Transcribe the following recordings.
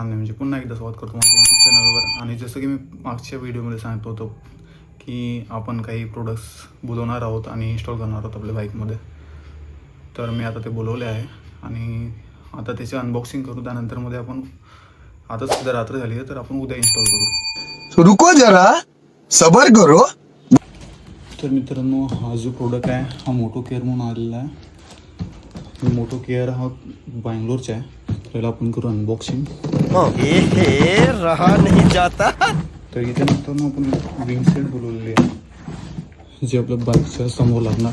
मित्रांनो म्हणजे पुन्हा एकदा स्वागत करतो माझ्या यूट्यूब चॅनलवर आणि जसं की मी मागच्या व्हिडिओमध्ये सांगतो होतो की आपण काही प्रोडक्ट्स बोलवणार आहोत आणि इन्स्टॉल करणार आहोत आपल्या बाईकमध्ये तर मी आता ते बोलवले आहे. आणि आता त्याचे अनबॉक्सिंग करू. त्यानंतरमध्ये आपण आता सध्या रात्र झाली आहे तर आपण उद्या इन्स्टॉल करू. रुको जरा. सबर करो. तर मित्रांनो हा जो प्रोडक्ट आहे हा मोटो केअर म्हणून आलेला आहे. मोटो केअर हा बँगलोरचा आहे. त्याला आपण करू अनबॉक्सिंग ए रहा नहीं जाता. तर इथे नंतर आपण विंग सेट बोलवलेली आहे जे आपल्या बाईकच्या समोर लागणार.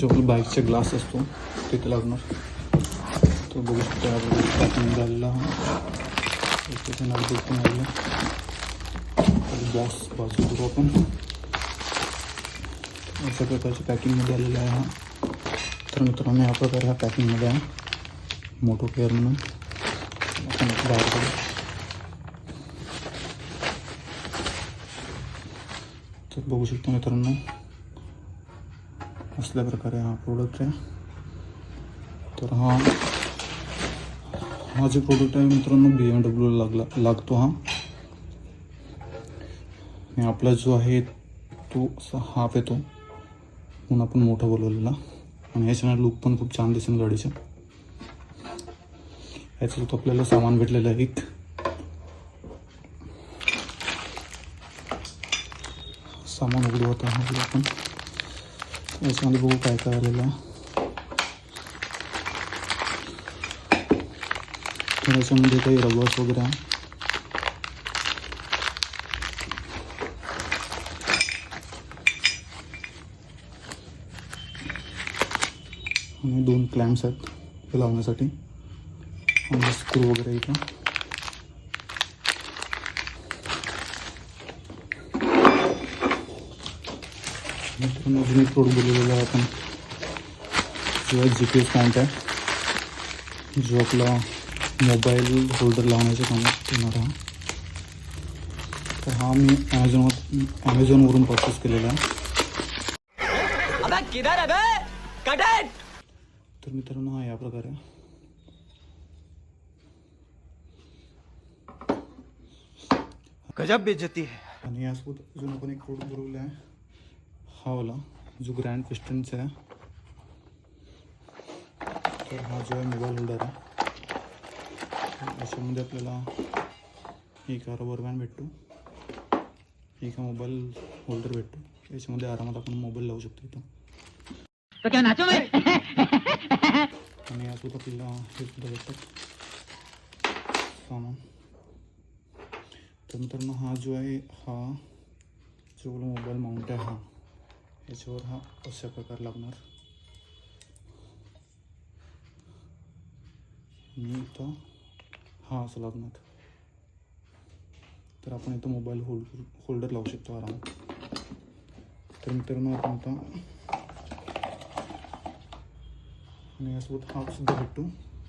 जो आपल्या बाईकचा ग्लास असतो तिथे लागणार. तो बघू शकतो पॅकिंग झालेला हा. बॉक्स बाजू करू आपण. अशा प्रकारच्या पॅकिंगमध्ये आलेला आहे हा. तर मित्रांनो या प्रकारे हा पॅकिंगमध्ये आहे. मोटो केअर म्हणून. बाहेर तर बघू शकतो मित्रांनो असल्या प्रकारे हा प्रोडक्ट आहे. तर हा हा जो प्रोडक्ट आहे मित्रांनो बी एम डब्ल्यूला लागला लागतो हा. आणि आपला जो आहे तो असा हाफ येतो. म्हणून आपण मोठा बोलवलेला. आणि ह्याच्यानं लुक पण खूप छान दिसेल गाडीचं. याच्यात आपल्याला सामान भेटलेलं आहे एक सामान उघडू होता हा आपण. याच्यामध्ये बघू काय काय आलेलं आहे. याच्यामध्ये काही रबर्स वगैरे आहे. आणि दोन क्लॅम्प्स आहेत ते लावण्यासाठी. आणि स्क्रू वगैरे इथं मित्रांनो बोललेला आहे आपण जो जी पी एस पॉईंट आहे जो आपला मोबाईल होल्डर लावण्याच्या कामात येणार आहे तर हा मी ॲमेझॉन ॲमेझॉनवरून परचेस केलेला आहे अबे किधर है बे कट इट तर मित्रांनो हा या प्रकारे गजब बेइज्जती है। आणि यासोबत अजून आपण एक प्रोडक्ट बोलवला आहे हा वाला जो ग्रँड पिस्टनचा आहे तर हा जो आहे मोबाईल होल्डर आहे याच्यामध्ये आपल्याला एक रबर बँड भेटतो एक मोबाईल होल्डर भेटतो याच्यामध्ये आरामात आपण मोबाईल लावू शकतो इथं तो। क्या नाचो मैं? आणि यासोबत आपल्याला हे सुद्धा भेटतात सामान तर मित्रांनो हा जो आहे हा, जो मोबाईल माउंट आहे हा याच्यावर हा अशा प्रकार लागणार आणि इथं हा असं लागणार तर आपण इथं मोबाईल होल्ड होल्डर लावू शकतो आरामात तर मित्रांनो आपण आता आणि यासोबत हा सुद्धा भेटतो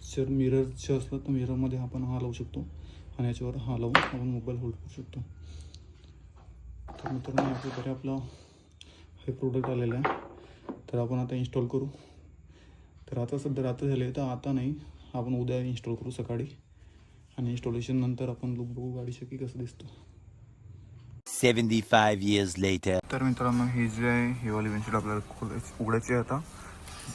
जर मिररचं असलं तर मिररमध्ये आपण हा लावू शकतो आणि याच्यावर हा लावून आपण मोबाईल होल्ड करू शकतो. तर मित्रांनो या प्रकारे आपला हे प्रोडक्ट आलेलं आहे. तर आपण आता इन्स्टॉल करू. तर आता सध्या रात्र झाली तर आता नाही आपण उद्या इन्स्टॉल करू सकाळी. आणि इन्स्टॉलेशन नंतर आपण लुक बघू गाडीचं की कसं दिसतं. 75 years later. तर मित्रांनो ही जी आहे हिवाली विंडशीट आपल्याला खोलायची उघडायची आहे आता.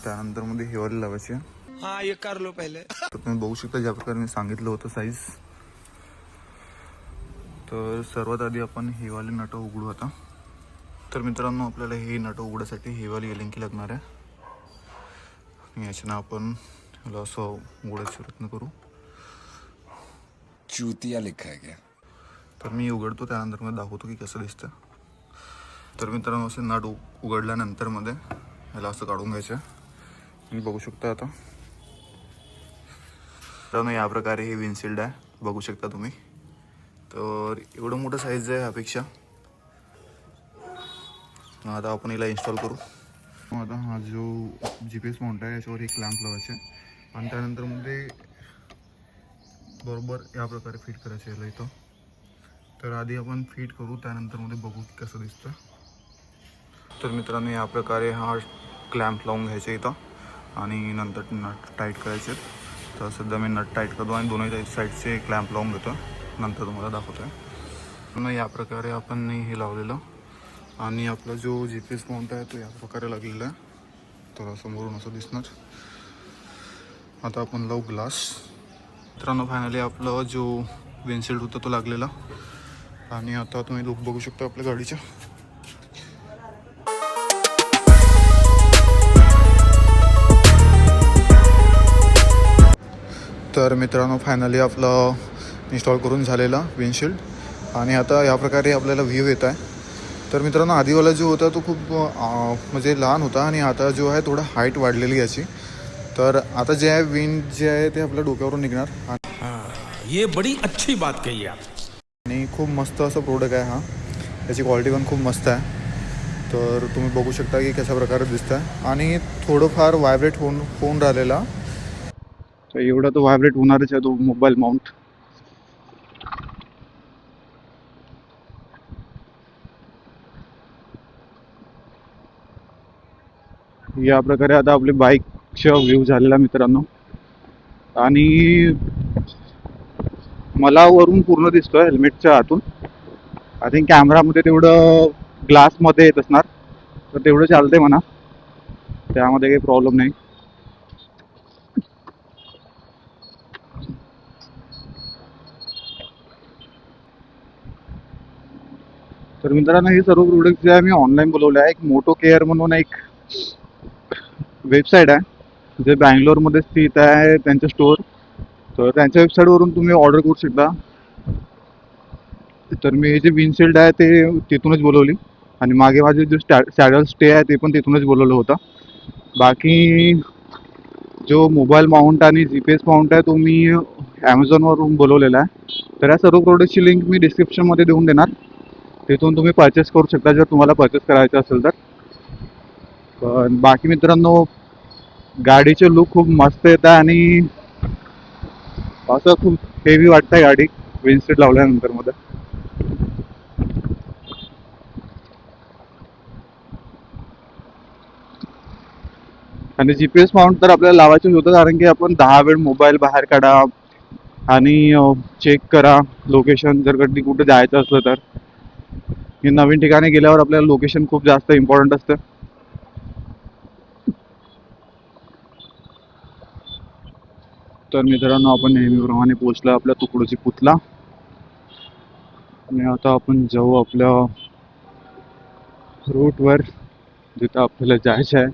त्यानंतरमध्ये हिवाली लावायची आहे. हाँ ये कर लो पहले. तर तुम्ही बघू शकता ज्या प्रकारे मी सांगितलं होतं साईज तर सर्वात आधी आपण हिवाली नटं उघडू आता. तर मित्रांनो आपल्याला हे नटं उघडायसाठी हिवाली एलिंकी लागणार आहे. आणि याच्यानं आपण याला असं उघडायचा प्रयत्न करू. चूतिया लिखा क्या? तर मी उघडतो त्यानंतर मला दाखवतो की कसं दिसतं. तर मित्रांनो असे नट उ- उघडल्यानंतरमध्ये याला असं काढून घ्यायचं तुम्ही बघू शकता आता. मित्रांनो या प्रकारे हे विन्सिल्ड आहे. बघू शकता तुम्ही. तर एवढं मोठं साईज आहे ह्यापेक्षा आता आपण याला इन्स्टॉल करू. आता हा जो जी पी एस माउंट आहे याच्यावर एक लॅम्प लावायचे आणि त्यानंतरमध्ये बरोबर या प्रकारे फिट करायचं याला इथं. तर आधी आपण फिट करू त्यानंतरमध्ये बघू की कसं दिसतं. तर मित्रांनो या प्रकारे हा क्लॅम्प लावून घ्यायचा इथं. आणि नंतर नट टाईट करायचे तर सध्या मी नट टाईट करतो आणि दोन्ही साईडचे क्लॅम्प लावून घेतो नंतर तुम्हाला दाखवतोय. आहे या प्रकारे आपण हे लावलेलं. आणि आपला जो जी पी एस माउंट आहे तो या प्रकारे लागलेला आहे. तर समोरून असं दिसणार. आता आपण लावू ग्लास मित्रांनो फायनली आपलं जो विनशील्ड होता तो लागलेला. आणि आता तुम्ही लुक बघू शकता आपल्या गाडीच्या. तर मित्रांनो फायनली आपलं इन्स्टॉल करून झालेला विंडशील्ड आणि आता या प्रकारे आपल्याला व्ह्यू येत आहे. तर मित्रांनो आधीवाला जो होता तो खूप म्हणजे लहान होता आणि आता जो आहे थोडा हाईट वाढलेली याची. तर आता जे आहे विंड जे आहे ते आपल्या डोक्यावरून निघणार. ये बड़ी अच्छी बात कही आप. आणि खूप मस्त असं प्रोडक्ट आहे हा. त्याची क्वालिटी पण खूप मस्त आहे. तर तुम्ही बघू शकता की कशा प्रकारे दिसतं आहे आणि थोडंफार व्हायब्रेट होऊन होऊन राहिलेला. तर एवढा तो व्हायब्रेट होणारच आहे तो मोबाईल माउंट या प्रकारे आता आपली बाईकचा व्ह्यू झालेला मित्रांनो. आणि मला वरून पूर्ण दिसतोय हेल्मेटच्या आतून. आय थिंक कॅमेरामध्ये तेवढं ग्लासमध्ये येत असणार. तर तेवढं चालतंय म्हणा. त्यामध्ये काही प्रॉब्लेम नाही. तर मित्रांनो हे सर्व प्रोडक्ट जे आहे मी ऑनलाईन बोलवले आहे एक मोटो केअर म्हणून एक वेबसाईट आहे. जे बँगलोरमध्ये स्थित आहे त्यांचं स्टोअर तर त्यांच्या वेबसाईटवरून तुम्ही ऑर्डर करू शकता. तर मी हे जे विनशिल्ड आहे ते तिथूनच बोलवली. आणि मागे माझे जे स्टॅ सॅडल स्टे आहे ते पण तिथूनच बोलवलं होतं. बाकी जो मोबाईल माउंट आणि जी पी एस माउंट आहे तो मी ॲमेझॉनवरून बोलवलेला आहे. तर या सर्व प्रोडक्टची लिंक मी डिस्क्रिप्शनमध्ये देऊन देणार. तिथून तुम्ही परचेस करू शकता जर तुम्हाला परचेस करायचं असेल तर. पण बाकी मित्रांनो गाडीचे लुक खूप मस्त येत आहे आणि असं खूप हेवी वाटतंय गाडी विंडशीट लावल्यानंतरमध्ये आणि जी पी एस माउंट तर आपल्याला लावायचंच होतं कारण की आपण दहा वेळ मोबाईल बाहेर काढा आणि चेक करा लोकेशन जर कधी कुठे जायचं असलं तर. हे नवीन ठिकाणी गेल्यावर आपल्याला लोकेशन खूप जास्त इम्पॉर्टंट असतं. तर मित्रांनो आपण नेहमीप्रमाणे पोचलो आपल्या तुकडोजी पुतला. आणि आता आपण जाऊ आपल्या रूटवर जिथं आपल्याला जायचं आहे.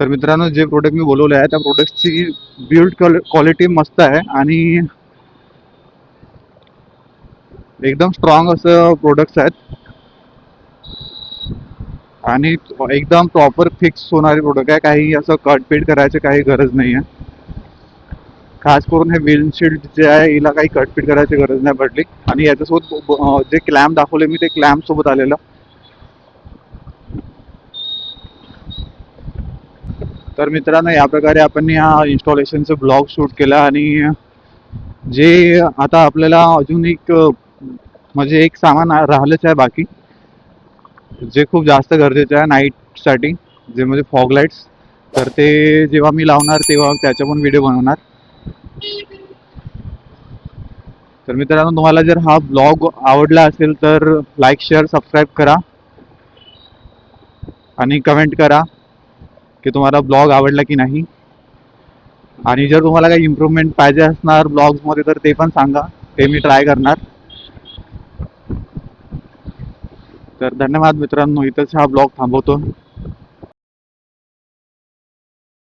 तर मित्रांनो जे प्रोडक्ट मी बोलवले आहे त्या प्रोडक्टची बिल्ड क्वालिटी मस्त आहे. आणि एकदम स्ट्रॉंग असं प्रोडक्ट्स आहेत. आणि एकदम प्रॉपर फिक्स होणारे प्रोडक्ट आहे. काही असं कटपीट करायची काही गरज नाही आहे. खास करून हे विंडशील्ड जे आहे हिला काही कटपीट करायची गरज नाही पडली. आणि याच्यासोबत जे क्लॅम्प दाखवले मी ते क्लॅम्प सोबत आलेलं. तर मित्रांनो या प्रकारे आपण या इन्स्टॉलेशनचं ब्लॉग शूट केला आणि जे आता आपल्याला अजून एक म्हणजे एक सामान राहिलंच आहे बाकी. जे खूप जास्त गरजेचं आहे नाईटसाठी जे म्हणजे फॉग लाईट्स तर ते जेव्हा मी लावणार तेव्हा त्याचा पण व्हिडिओ बनवणार. तर मित्रांनो तुम्हाला जर हा ब्लॉग आवडला असेल तर लाईक शेअर सबस्क्राईब करा. आणि कमेंट करा की तुम्हाला ब्लॉग आवडला की नाही. आणि जर तुम्हाला काही इम्प्रूव्हमेंट पाहिजे असणार ब्लॉग्समध्ये तर ते पण सांगा. ते मी ट्राय करणार. तर धन्यवाद मित्रांनो इथंच हा ब्लॉग थांबवतो.